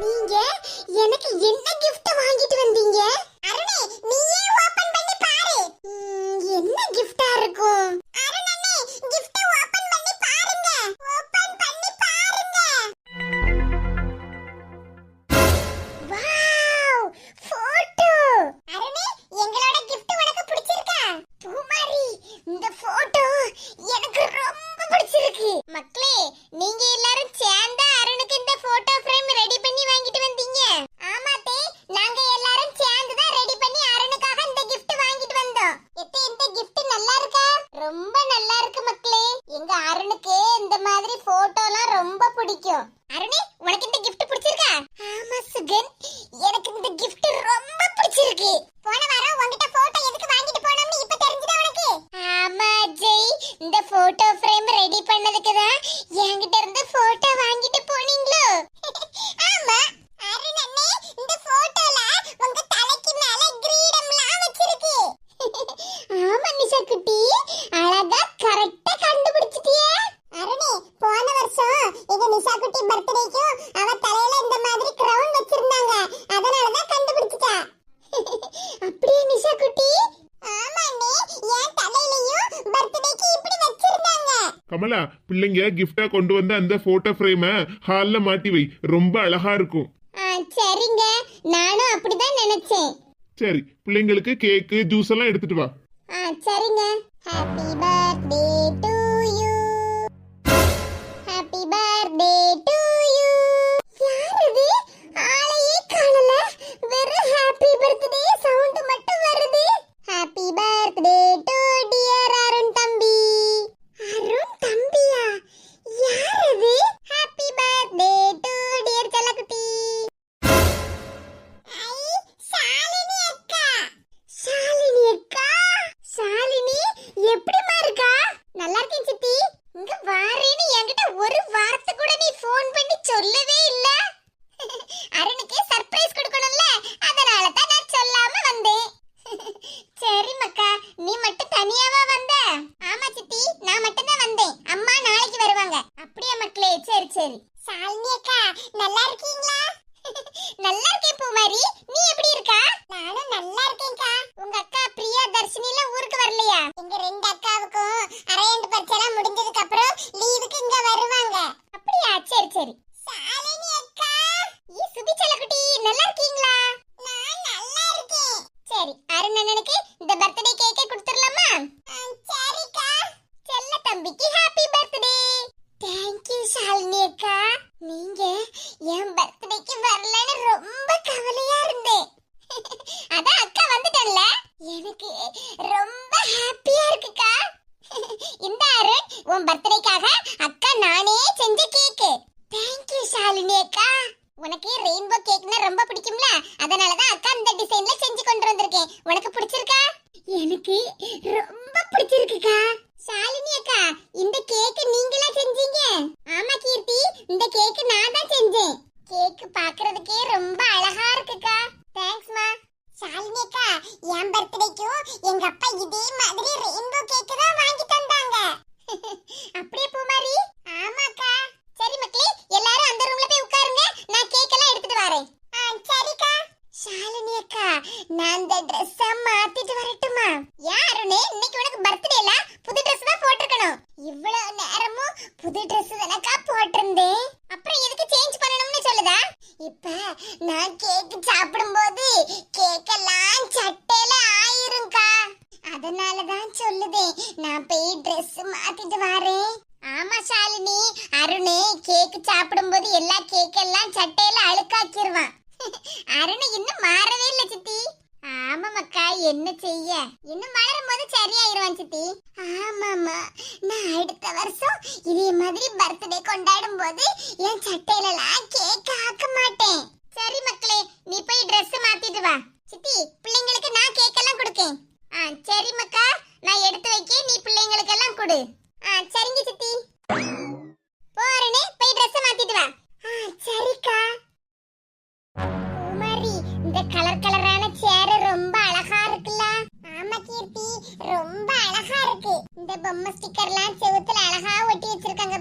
நீங்க எனக்கு என்ன கிஃப்ட் வாங்கிட்டு வந்தீங்க? அருணே நீயே ஓபன் பண்ணி பாரு. என்ன கிஃப்டா இருக்கும்? அருணே உனக்கு இந்த கிஃப்ட் பிடிச்சிருக்கா? ஆமா சுகன். எனக்கு இந்த கிஃப்ட் ரொம்ப பிடிச்சிருக்கு. போன வாரம் உன்கிட்ட போட்டோ எதுக்கு வாங்கிட்டு போனோம்னு இப்ப தெரிஞ்சதா உனக்கு? ஆமா ஜெய் இந்த போட்டோ ஃப்ரேம் ரெடி பண்ணதுக்கு தான் என்கிட்ட இருந்து போட்டோ வாங்கிட்டு போனீங்களோ? ஆமா அருண் அண்ணே இந்த போட்டோல உங்க தலைக்கு மேல கிரீடம்லாம் வச்சிருக்கு. ஆமா நிஷா குட்டி அழகா கரெக்டா கண்டுபிடிச்சிட்டியே அருணே போன வருஷம் எங்க நிஷா குட்டி பர்த்டேக்கும் அவ தலையில இந்த மாதிரி கிரவுன் வச்சிருந்தாங்க அதனால தான் கண்டுபிடிச்சிட்டா அப்படியே நிஷா குட்டி ஆமாண்ணே என் தலையிலயும் பர்த்டேக்கு இப்படி வச்சிருந்தாங்க கமலா பிள்ளைங்க கிஃப்டா கொண்டு வந்த அந்த போட்டோ ஃப்ரேமை ஹால்ல மாட்டி வை. ரொம்ப அழகா இருக்கும். சரிங்க. நானும் அப்படிதான் நினைச்சேன். சரி பிள்ளைங்களுக்கு கேக்கு ஜூஸ் எல்லாம் எடுத்துட்டு வா. சரிங்க. Happy birthday to you happy birthday to you யார் இது ஆளையே காணல வெறும் ஹாப்பி பர்த்டே சவுண்ட் மட்டும் வருது happy birthday to dear Arun தம்பி அருண் தம்பியா யார் இது ஹாப்பி பர்த்டே டு டியர் செல்லக்குட்டி ஐ ஷாலினி அக்கா ஷாலினி அக்கா ஷாலினி எப்படிமா இருக்கா நல்லா இருக்கேன் சித்தி இங்க வாரேன்னு என்கிட்ட ஒரு வார்த்தை கூட நீ ஃபோன் பண்ணி சொல்லவே இல்ல அருணுக்கு சர்ப்ரைஸ் கொடுக்கணும்ல அதனால தான் நான் சொல்லாம வந்தேன் சரி மக்கா நீ மட்டும் தனியாவா வந்த ஆமா சித்தி நான் மட்டும் தான் வந்தேன் அம்மா நாளைக்கு வருவாங்க அப்படியே மக்களே சரி சரி ஷாலினி அக்கா நல்லா இருக்கீங்களா நல்லா இருக்கேன் பூமாரி நீ எப்படி இருக்கா நானும் நல்லா இருக்கேன்க்கா உங்க அக்கா பிரியா தர்ஷினில இங்க வரலையா ரெண்டு அக்காவுக்கும் அரையாண்டு பரீட்சைலாம் முடிஞ்சதுக்கு அப்புறம் லீவுக்கு இங்க வருவாங்க அப்படியா சரி சரி சாலினி அக்கா ஈ சுபி செல்லக்குட்டி நல்லா இருக்கீங்களா நான் நல்லா இருக்கேன் சரி அருண் அண்ணனுக்கு இந்த பர்த்டே கேக்கை கொடுத்துடலாமா சரிக்கா செல்ல தம்பிக்கு happy birthday thank you Shalini அக்கா நீங்க என் பர்த்டேக்கு வரலன்னு ரொம்ப கவலையா இருந்தேன் அதான் அக்கா வந்துட்டல்ல எனக்கு ரொம்ப ஹாப்பியா இருக்குக்கா இந்த அருண் உன் பர்த்டேக்காக அக்கா நானே செஞ்ச கேக்கு தேங்க் யூ ஷாலினி அக்கா உனக்கு ரெயின்போ கேக்னா ரொம்ப பிடிக்கும்ல அதனால தான் அக்கா இந்த டிசைன்ல செஞ்சு கொண்டு வந்திருக்கேன் உனக்கு பிடிச்சிருக்கா எனக்கு ரொம்ப பிடிச்சிருக்குக்கா ஷாலினி அக்கா இந்த கேக்கு நீங்களா செஞ்சீங்க ஆமா கீர்த்தி இந்த கேக்கு நான் தான் செஞ்சேன் கேக்கு பார்க்கிறதுக்கே ரொம்ப அழகா இருக்குக்கா தேங்க்ஸ்மா ஷாலினி அக்கா என் பர்த்டேக்கும் எங்க அப்பா இதே மாதிரி ரெயின்போ கேக்கு தான் வாங்கி தந்தாங்க அப்படியே பூமாரி ஆமாக்கா சரி மக்களே எல்லாரும் அந்த ரூம்ல போய் உட்காருங்க நான் கேக் எல்லாம் எடுத்துட்டு வரேன் ஆ சரிக்கா ஷாலினி அக்கா நான் மாத்திட்டு வரட்டுமா? யாருனே இன்னைக்கு உனக்கு பர்த்டேல புது ட்ரெஸ் தான் போட்டிருக்கணும். இவ்வளவு நேரமும் புது ட்ரெஸ் தானக்கா போட்டிருந்தேன். அப்புறம் எதுக்கு சேஞ்ச் பண்ணணும்னு சொல்லுதா? இப்ப நான் கேக் சாப்பிடும்போது கேக்கெல்லாம் சட்டையில ஆயிரும்க்கா. அதனால தான் சொல்லுதேன் நான் போய் Dress மாத்திட்டு வரேன். ஆமா ஷாலினி அருணே கேக் சாப்பிடும்போது எல்லா கேக்கெல்லாம் சட்டையில அழுக்காக்கிடுவான் அருண் இன்னும் மாறவே இல்லை சித்தி. ஆமா மக்கா என்ன செய்ய? இன்னும் வளரும் போது சரியாயிருவான் சித்தி. ஆமாமா நான் அடுத்த வருஷம் இதே மாதிரி பர்த்டே கொண்டாடும் போது என் சட்டையிலலாம் கேக் ஆக்க மாட்டேன். சரி மக்களே நீ போய் ட்ரெஸ் மாத்திட்டு வா. சித்தி பிள்ளைங்களுக்கு நான் கேக் எல்லாம் கொடுக்கேன். ஆ சரி மக்கா நான் எடுத்து வைக்க நீ பிள்ளைங்களுக்கு எல்லாம் கொடு. பொம்மை ஸ்டிக்கர்லாம் செவுத்துல அழகா ஒட்டி வச்சிருக்காங்க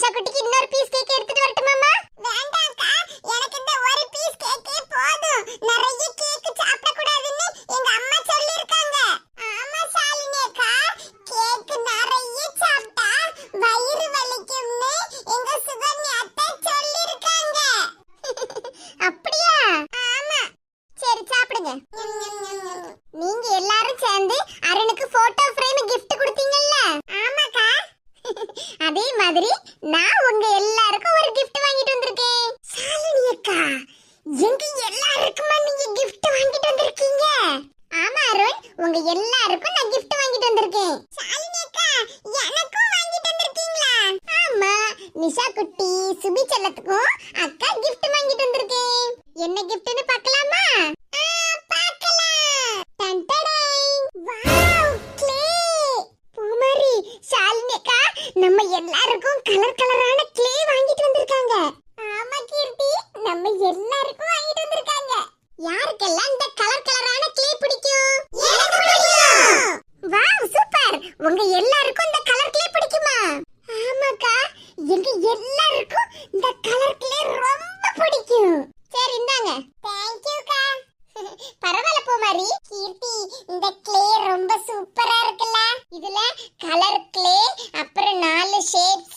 पैसा நம்ம எல்லாருக்கும் வாங்கிட்டு வந்திருக்காங்க. யாருக்கெல்லாம் இந்த கலர் கலரான கிளே பிடிக்கும்? வாவ் சூப்பர் உங்க எல்லாருக்கும் இந்த கலர் கிளே பிடிக்குமா? ஆமாக்கா எங்க எல்லாருக்கும் இந்த கலர் கிளே ரொம்ப பிடிக்கும். சரி இந்தாங்க. தேங்க் யூக்கா பரவாயில்ல மாதிரி கீர்த்தி இந்த கிளே ரொம்ப சூப்பரா இருக்குல்ல. இதுல கலர் கிளே அப்புறம் நாலு ஷேப்ஸ்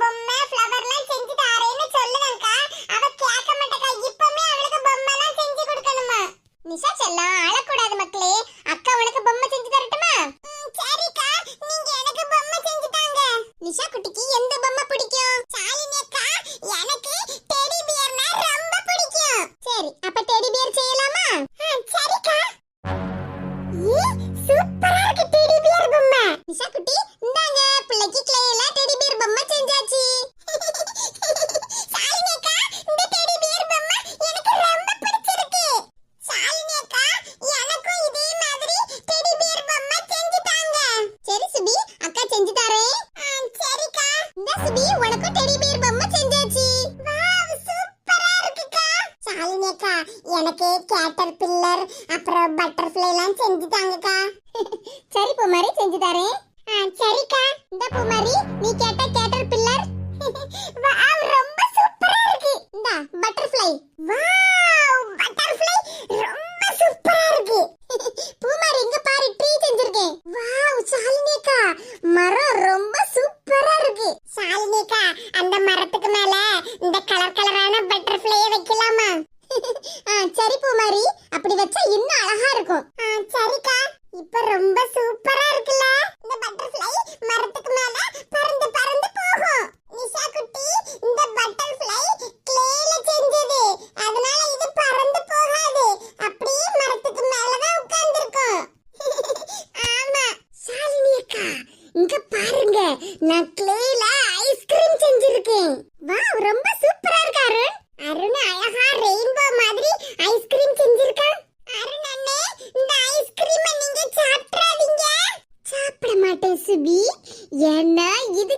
బొమ్మ பேர் உனக்கும் டெடி பேர் பொம்மை. வாசுகி என்ன இது